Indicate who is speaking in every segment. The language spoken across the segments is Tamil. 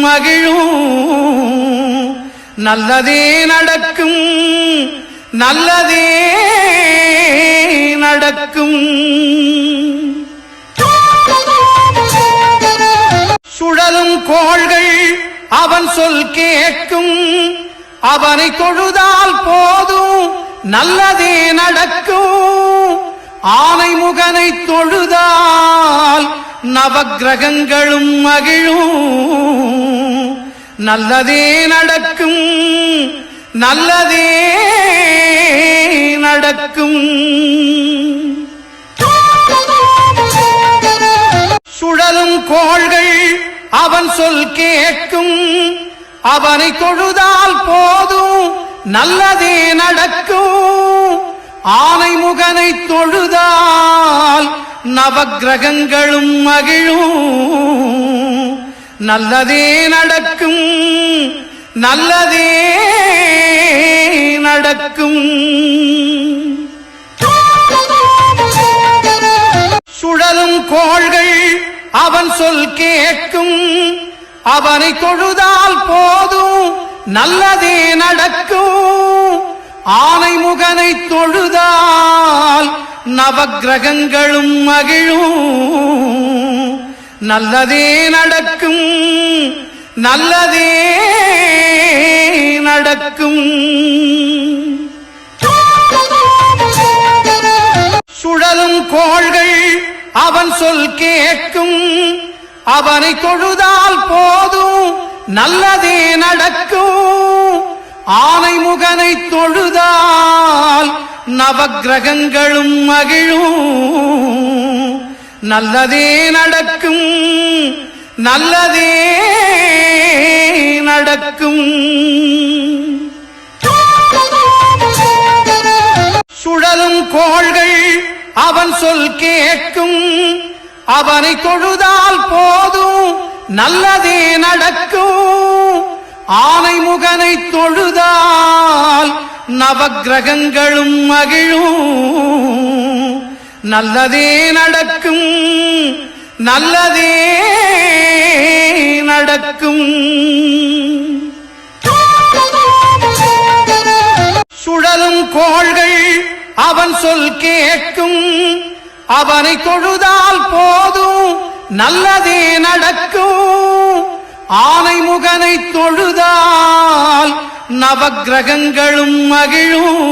Speaker 1: மகிழும். நல்லதே நடக்கும். நல்லதே நடக்கும். சுழலும் கோள்கள் அவன் சொல் கேட்கும். அவனை தொழுதால் போதும். நல்லதே நடக்கும். ஆனை முகனை தொழுதால் நவகிரகங்களும் மகிழும். நல்லதே நடக்கும். நல்லதே நடக்கும். சுழலும் கோள்கள் அவன் சொல் கேட்கும். அவனை தொழுதால் போதும். நல்லதே நடக்கும். ஆனை முகனை தொழுதால் நவகிரகங்களும் மகிழும். நல்லதே நடக்கும் நல்லதே நடக்கும். சுழலும் கோள்கள் அவன் சொல் கேட்கும். அவனை தொழுதால் போதும் நல்லதே நடக்கும். ஆனை முகனை தொழுதால் நவகிரகங்களும் மகிழும். நல்லதே நடக்கும். நல்லதே நடக்கும். சுழலும் கோள்கள் அவன் சொல் கேட்கும். அவனை தொழுதால் போதும். நல்லதே நடக்கும். ஆனை முகனை தொழுதால் நவகிரகங்களும் மகிழும். நல்லதே நடக்கும். நல்லதே நடக்கும். சுழலும் கோள்கள் அவன் சொல் கேட்கும். அவனை தொழுதால் போதும். நல்லதே நடக்கும். நவகிரகங்களும் மகிழும். நல்லதே நடக்கும். நல்லதே நடக்கும். சுழலும் கோள்கள் அவன் சொல் கேட்கும். அவனை தொழுதால் போதும். நல்லதே நடக்கும். ஆனைமுகனை தொழுதால் நவகிரகங்களும் மகிழும்.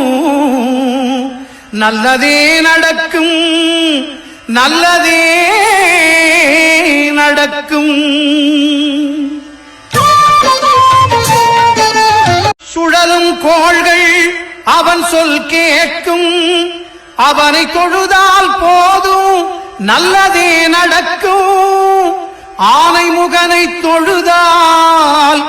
Speaker 1: நல்லதே நடக்கும் நல்லதே நடக்கும். சுழலும் கோள்கள் அவன் சொல் கேட்கும். அவனை தொழுதால் போதும் நல்லதே நடக்கும். ஆனை முகனை தொழுதால்